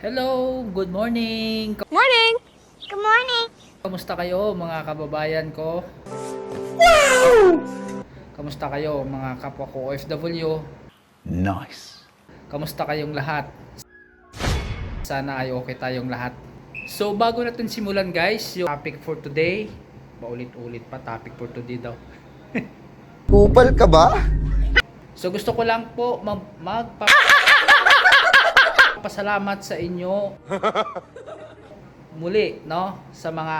Hello, good morning. Morning! Good morning! Kamusta kayo mga kababayan ko? Wow! Kamusta kayo mga kapwa ko OFW? Nice. Kamusta kayong lahat? Sana ay okay tayong lahat. So bago natin simulan guys, yung topic for today, paulit-ulit pa topic for today daw. Kupal ka ba? So gusto ko lang po mag magpa pasalamat sa inyo muli no sa mga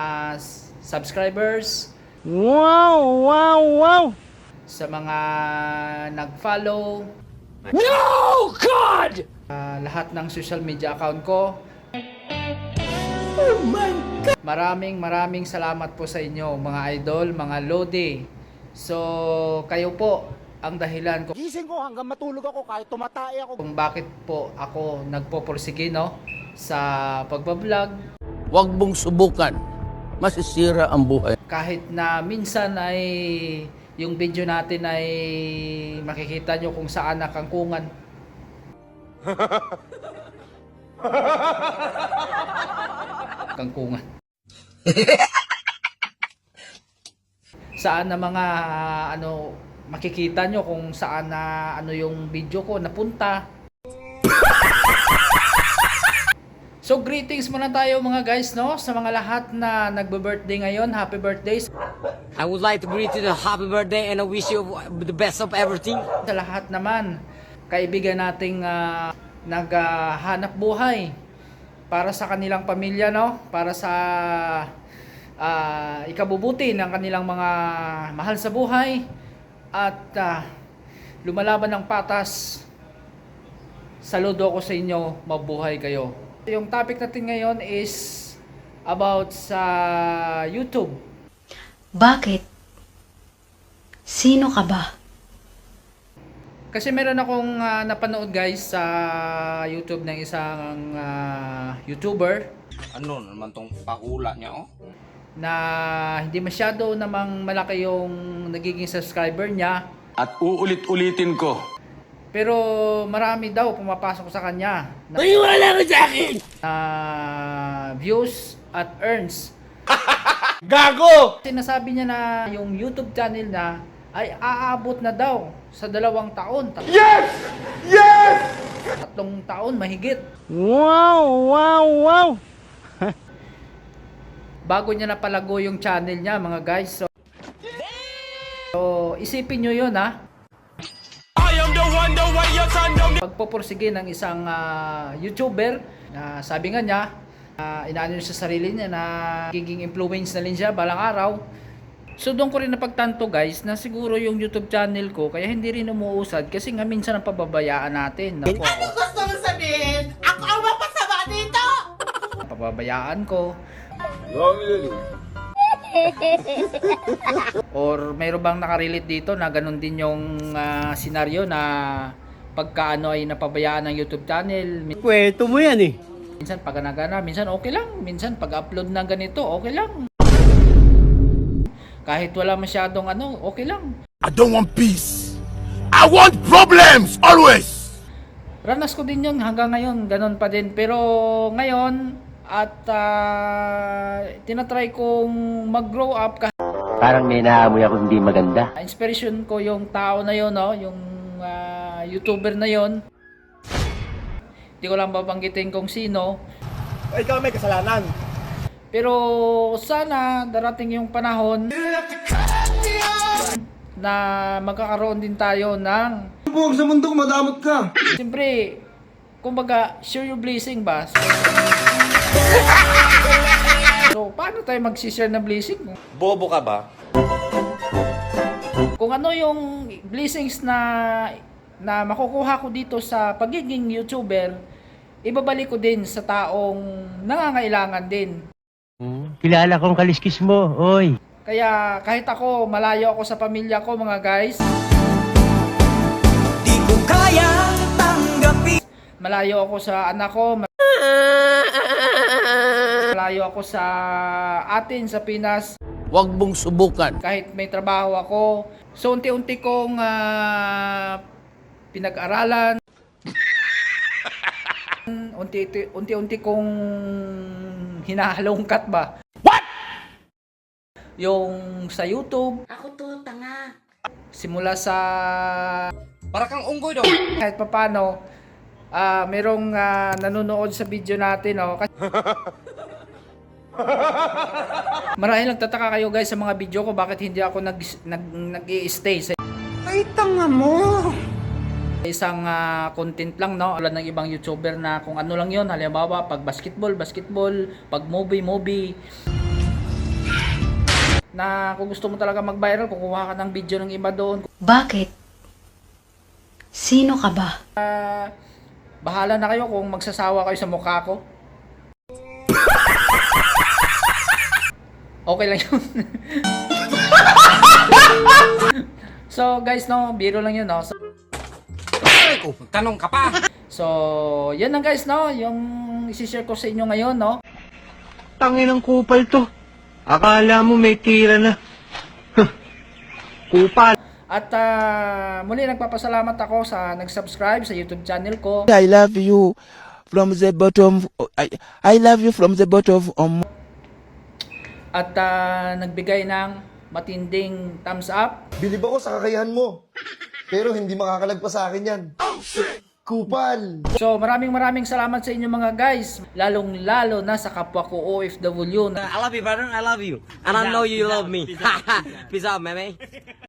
subscribers Wow, wow, wow! sa mga nag-follow No, God! ah, lahat ng social media account ko Oh Maraming maraming salamat po sa inyo mga idol, mga lodi. So kayo po ang dahilan kung Gising ko hanggang matulog ako kahit tumatay ako. kung bakit po ako nagpoporsige no sa pagbablog Huwag mong subukan. Masisira ang buhay. kahit na minsan ay yung video natin ay makikita nyo kung saan nakangkungan kangkungan saan na mga ano makikita nyo kung saan na ano yung video ko napunta So greetings muna tayo mga guys no sa mga lahat na nagbe-birthday ngayon. Happy birthdays I would like to greet you the happy birthday and I wish you the best of everything. sa lahat naman. Kaibigan nating ah, naghahanap buhay para sa kanilang pamilya no, para sa ah, ikabubuti ng kanilang mga mahal sa buhay at ah, lumalaban ng patas. Saludo ko sa inyo, mabuhay kayo. Yung topic natin ngayon is about sa YouTube. Bakit? Sino ka ba? Kasi meron akong ah, napanood guys sa YouTube ng isang ah, YouTuber Ano naman tong pakula niya, oh? Na hindi masyado namang malaki yung nagiging subscriber niya At uulit-ulitin ko. pero marami daw pumapasok sa kanya na, Maniwala ka sa akin! na views at earns. Gago! Sinasabi niya na yung YouTube channel na ay aabot na daw sa dalawang taon. Tat- Yes! Yes! Tatlong taon mahigit. Wow, wow, wow! Bago niya napalago yung channel niya mga guys. So, so isipin nyo yun ha. Pagpupursige ng isang ah, YouTuber na sabi nga niya, uh, inaano niya sa sarili niya na giging influence na rin siya balang araw. So doon ko rin napagtanto guys na siguro yung YouTube channel ko kaya hindi rin umuusad kasi nga minsan ang pababayaan natin. Naku, ako. Gusto mo sabihin? Ako ang mapasama dito! pababayaan ko. Or mayroon bang nakarelate dito na ganun din yung ah, senaryo na pagka ano ay napabayaan ng YouTube channel. Kwento mo yan eh. Minsan pag gana minsan okay lang. Minsan pag upload ng ganito, okay lang. Kahit wala masyadong ano, okay lang. I don't want peace. I want problems always. Ranas ko din yun hanggang ngayon, ganun pa din. Pero ngayon, at ah, tinatry kong mag-grow up Parang may naamoy ako hindi maganda. inspiration ko yung tao na yun, no? yung ah, YouTuber na yun. Hindi ko lang babanggitin kung sino. Ikaw may kasalanan. Pero sana darating yung panahon na magkakaroon din tayo ng Buwag sa mundo, madamot ka. Siyempre, kumbaga, share your blessing ba? So, so paano tayo mag-share ng blessing? Bobo ka ba? Kung ano yung blessings na na makukuha ko dito sa pagiging YouTuber, ibabalik ko din sa taong nangangailangan din. Kilala kong kaliskis mo, oy. Kaya kahit ako, malayo ako sa pamilya ko mga guys. Malayo ako sa anak ko. Malayo ako sa atin sa Pinas. Huwag mong subukan. Kahit may trabaho ako. So unti-unti kong ah, pinag-aralan. unti-unti, unti-unti kong hinahalongkat ba. What? Yung sa YouTube, Ako to, tanga. simula sa Para kang unggoy daw. kahit papano, ah merong ah, nanonood sa video natin, oh. Kasi Marahil nagtataka kayo guys sa mga video ko bakit hindi ako nag nag nag-i-stay sa Ay, tanga mo! isang ah, content lang no wala ng ibang YouTuber na kung ano lang yon halimbawa pag basketball basketball pag movie movie na kung gusto mo talaga mag-viral kukuha ka ng video ng iba doon Bakit? Sino ka ba? Ah, bahala na kayo kung magsasawa kayo sa mukha ko okay lang yun so guys no biro lang yun no so, Ay ko, tanong ka pa. So, yan lang guys, no? Yung isi-share ko sa inyo ngayon, no? Tangin ng kupal to. Akala mo may tira na. Huh. kupal. At ah, muli nagpapasalamat ako sa nag-subscribe sa YouTube channel ko. I love you from the bottom. I, I love you from the bottom of At ah, nagbigay ng matinding thumbs up. Bilib ako sa kakayahan mo. Pero hindi makakalagpas sa akin yan. Kupal! So, maraming maraming salamat sa inyo mga guys. Lalong lalo na sa kapwa ko OFW. na I love you, brother. I love you. And I know you love me. Peace out, meme.